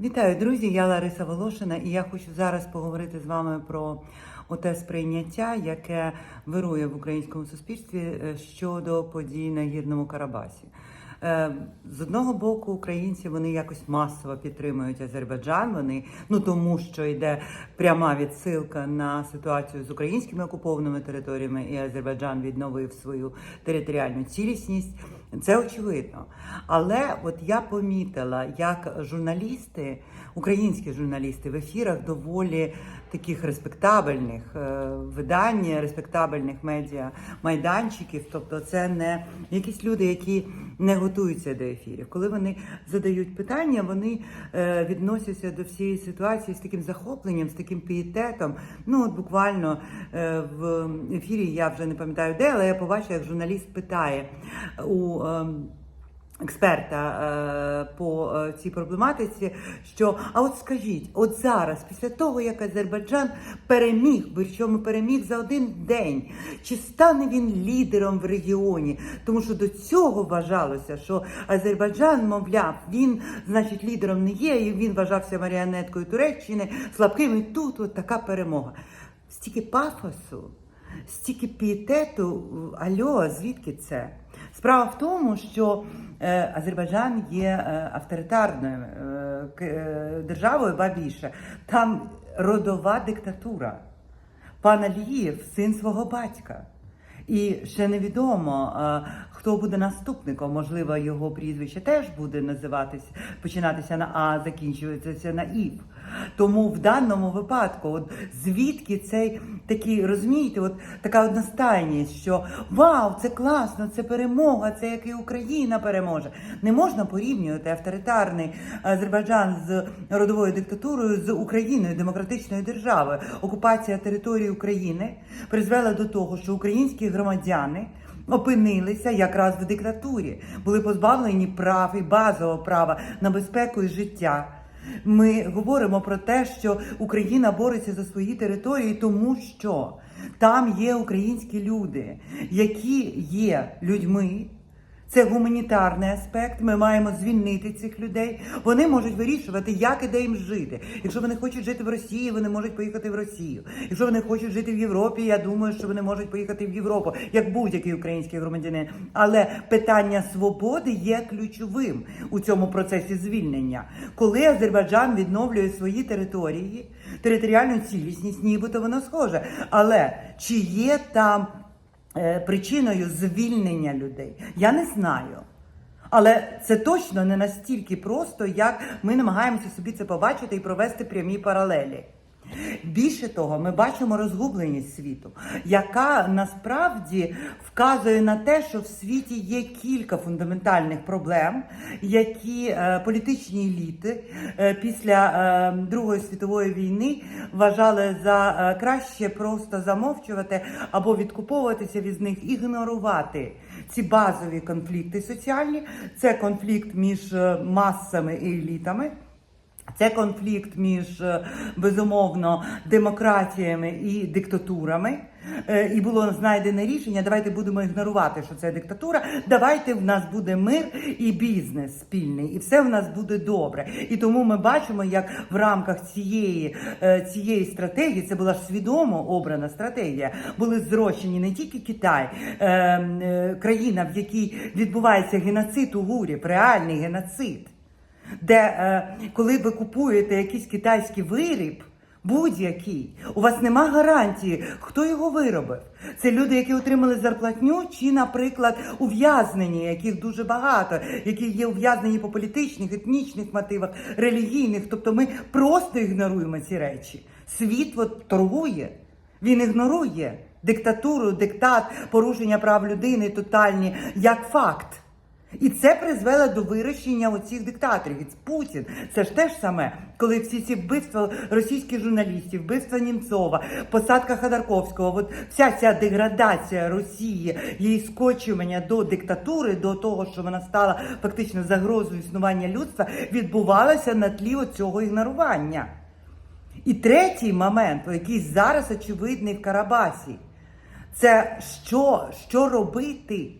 Вітаю, друзі! Я Лариса Волошина, і я хочу зараз поговорити з вами про оте сприйняття, яке вирує в українському суспільстві е, щодо подій на гірному Карабасі. Е, З одного боку, українці вони якось масово підтримують Азербайджан. Вони ну тому, що йде пряма відсилка на ситуацію з українськими окупованими територіями, і Азербайджан відновив свою територіальну цілісність. Це очевидно. Але от я помітила, як журналісти, українські журналісти в ефірах доволі таких респектабельних е, видань, респектабельних медіа майданчиків. Тобто, це не якісь люди, які не готуються до ефірів. Коли вони задають питання, вони е, відносяться до всієї ситуації з таким захопленням, з таким пієтетом. Ну от буквально е, в ефірі я вже не пам'ятаю де, але я побачила, як журналіст питає у. Експерта е, по е, цій проблематиці, що а от скажіть, от зараз, після того як Азербайджан переміг, причому переміг за один день, чи стане він лідером в регіоні? Тому що до цього вважалося, що Азербайджан, мовляв, він, значить, лідером не є, і він вважався маріонеткою Туреччини, слабким. І тут от така перемога. Стільки пафосу, стільки пієтету. Альо, звідки це? Справа в тому, що е, Азербайджан є е, авторитарною е, державою, ба більше. Там родова диктатура. Пан Алієв син свого батька. І ще невідомо, хто буде наступником. Можливо, його прізвище теж буде називатися, починатися на А, закінчуватися на Ів. Тому в даному випадку, от звідки цей такий, розумієте, от така одностайність, що вау, це класно, це перемога, це як і Україна переможе. Не можна порівнювати авторитарний Азербайджан з родовою диктатурою з Україною, демократичною державою. Окупація території України призвела до того, що українські громадяни. Опинилися якраз в диктатурі, були позбавлені прав і базового права на безпеку і життя. Ми говоримо про те, що Україна бореться за свої території, тому що там є українські люди, які є людьми. Це гуманітарний аспект. Ми маємо звільнити цих людей. Вони можуть вирішувати, як і де їм жити. Якщо вони хочуть жити в Росії, вони можуть поїхати в Росію. Якщо вони хочуть жити в Європі, я думаю, що вони можуть поїхати в Європу, як будь-який український громадянин. Але питання свободи є ключовим у цьому процесі звільнення. Коли Азербайджан відновлює свої території, територіальну цілісність, нібито воно схоже. Але чи є там причиною звільнення людей. Я не знаю. Але це точно не настільки просто, як ми намагаємося собі це побачити і провести прямі паралелі. Більше того, ми бачимо розгубленість світу, яка насправді вказує на те, що в світі є кілька фундаментальних проблем, які е, політичні еліти е, після е, Другої світової війни вважали за краще просто замовчувати або відкуповуватися від них, ігнорувати ці базові конфлікти соціальні. Це конфлікт між масами і елітами. Це конфлікт між е, безумовно демократіями і диктатурами. Е, І було знайдене рішення. Давайте будемо ігнорувати, що це диктатура. Давайте в нас буде мир і бізнес спільний, і все в нас буде добре. І тому ми бачимо, як в рамках цієї, е, цієї стратегії це була ж свідомо обрана стратегія. Були зрощені не тільки Китай, е, е, країна, в якій відбувається геноцид угурів, реальний геноцид де е, коли ви купуєте якийсь китайський виріб, будь-який, у вас нема гарантії, хто його виробив. Це люди, які отримали зарплатню, чи, наприклад, ув'язнені, яких дуже багато, які є ув'язнені по політичних, етнічних мотивах, релігійних. Тобто ми просто ігноруємо ці речі. Світ от торгує, він ігнорує диктатуру, диктат, порушення прав людини тотальні як факт. І це призвело до вирощення оцих диктаторів. І Путін. Це ж те ж саме, коли всі ці вбивства російських журналістів, вбивства Німцова, посадка Ходорковського, от вся ця деградація Росії, її скочування до диктатури, до того, що вона стала фактично загрозою існування людства, відбувалася на тлі цього ігнорування. І третій момент, який зараз очевидний в Карабасі, це що, що робити?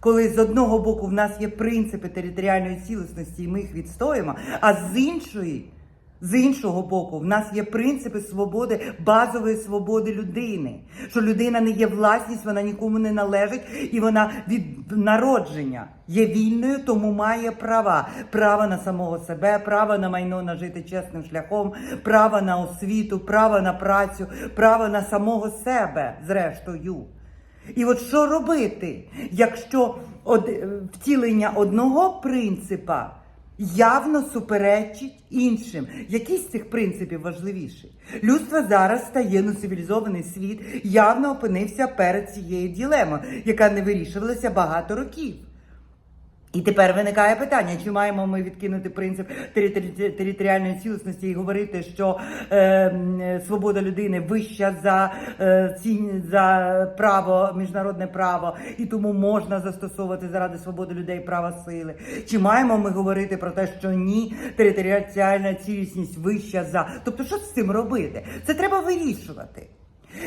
Коли з одного боку в нас є принципи територіальної цілісності, і ми їх відстоїмо, а з іншої, з іншого боку, в нас є принципи свободи, базової свободи людини. Що людина не є власність, вона нікому не належить, і вона від народження є вільною, тому має права. Право на самого себе, право на майно нажити чесним шляхом, право на освіту, право на працю, право на самого себе, зрештою. І от що робити, якщо е, втілення одного принципа явно суперечить іншим? Який з цих принципів важливіший? Людство зараз стає ну, цивілізований світ, явно опинився перед цією ділемою, яка не вирішувалася багато років. І тепер виникає питання, чи маємо ми відкинути принцип територіальної цілісності і говорити, що е, свобода людини вища за, е, ці, за право, міжнародне право, і тому можна застосовувати заради свободи людей право сили. Чи маємо ми говорити про те, що ні, територіальна цілісність вища за. Тобто, що з цим робити? Це треба вирішувати.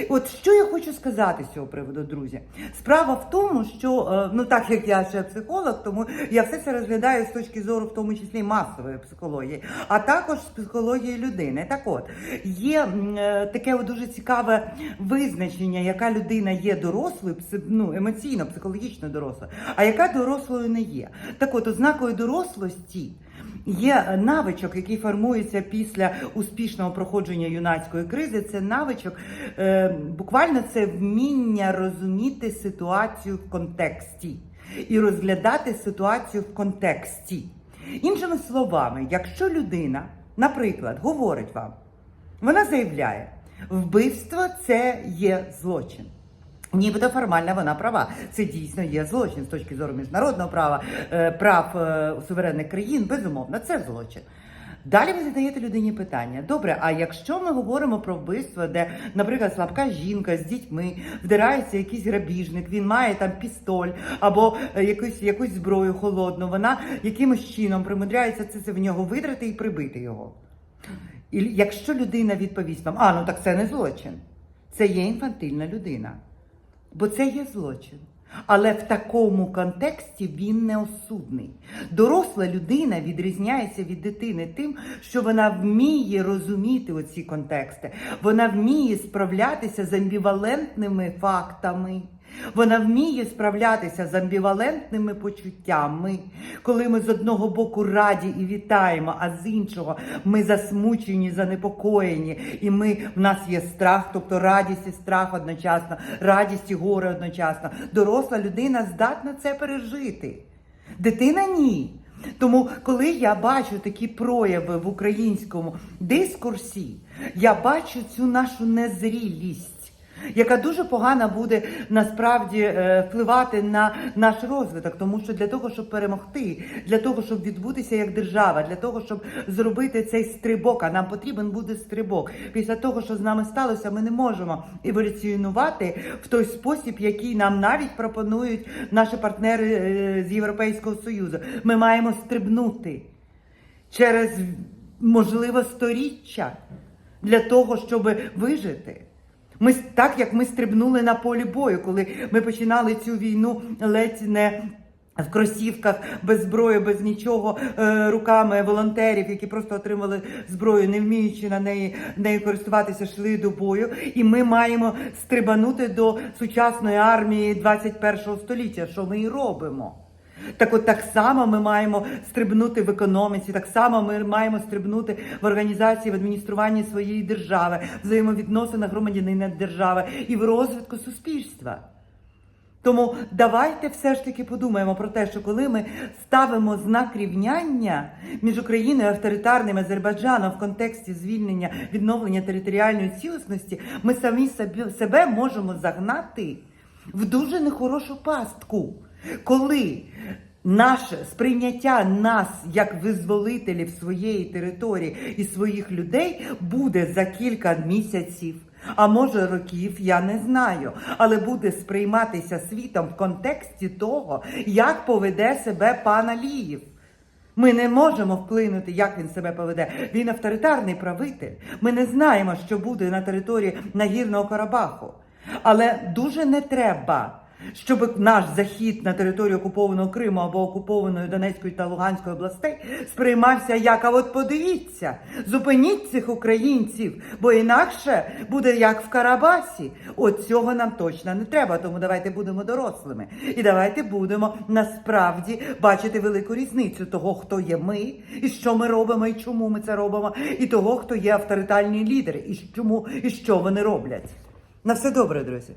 От що я хочу сказати з цього приводу, друзі. Справа в тому, що е, ну так як я ще психолог, тому я все це розглядаю з точки зору, в тому числі масової психології, а також з психології людини. Так от є е, таке дуже цікаве визначення, яка людина є дорослою, ну, емоційно, психологічно дорослою, а яка дорослою не є. Так от, ознакою дорослості. Є навичок, який формується після успішного проходження юнацької кризи. Це навичок, е, буквально це вміння розуміти ситуацію в контексті і розглядати ситуацію в контексті. Іншими словами, якщо людина, наприклад, говорить вам, вона заявляє, вбивство це є злочин. Нібито формально вона права. Це дійсно є злочин з точки зору міжнародного права, е, прав е, суверенних країн, безумовно, це злочин. Далі ви задаєте людині питання: добре, а якщо ми говоримо про вбивство, де, наприклад, слабка жінка з дітьми вдирається якийсь грабіжник, він має там пістоль або е, якусь, якусь зброю холодну, вона якимось чином примудряється це, в нього видрати і прибити його. І якщо людина відповість вам, а ну так це не злочин, це є інфантильна людина. Бо це є злочин. Але в такому контексті він не осудний. Доросла людина відрізняється від дитини тим, що вона вміє розуміти оці контексти, вона вміє справлятися з амбівалентними фактами. Вона вміє справлятися з амбівалентними почуттями, коли ми з одного боку раді і вітаємо, а з іншого ми засмучені, занепокоєні, і ми в нас є страх, тобто радість і страх одночасно, радість і горе одночасно. Доросла людина здатна це пережити. Дитина ні. Тому, коли я бачу такі прояви в українському дискурсі, я бачу цю нашу незрілість. Яка дуже погано буде насправді е, впливати на наш розвиток, тому що для того, щоб перемогти, для того, щоб відбутися як держава, для того, щоб зробити цей стрибок, а нам потрібен буде стрибок. Після того, що з нами сталося, ми не можемо еволюціонувати в той спосіб, який нам навіть пропонують наші партнери е, з Європейського Союзу. Ми маємо стрибнути через можливо сторіччя для того, щоб вижити. Ми так як ми стрибнули на полі бою, коли ми починали цю війну ледь не. В кросівках без зброї, без нічого, е, руками волонтерів, які просто отримали зброю, не вміючи на неї нею користуватися, йшли до бою. І ми маємо стрибанути до сучасної армії 21 століття, що ми і робимо. Так от так само ми маємо стрибнути в економіці, так само ми маємо стрибнути в організації, в адмініструванні своєї держави, взаємовідносинах громадянина держави і в розвитку суспільства. Тому давайте все ж таки подумаємо про те, що коли ми ставимо знак рівняння між Україною і авторитарним Азербайджаном в контексті звільнення відновлення територіальної цілісності, ми самі себе можемо загнати в дуже нехорошу пастку, коли наше сприйняття нас як визволителів своєї території і своїх людей буде за кілька місяців. А може років, я не знаю, але буде сприйматися світом в контексті того, як поведе себе пан Аліїв. Ми не можемо вплинути, як він себе поведе. Він авторитарний правитель. Ми не знаємо, що буде на території Нагірного Карабаху. Але дуже не треба щоб наш захід на територію окупованого Криму або окупованої Донецької та Луганської областей сприймався як, а от подивіться, зупиніть цих українців, бо інакше буде як в Карабасі. От цього нам точно не треба. Тому давайте будемо дорослими. І давайте будемо насправді бачити велику різницю того, хто є ми, і що ми робимо, і чому ми це робимо, і того, хто є авторитарні лідери, і чому і що вони роблять. На все добре, друзі.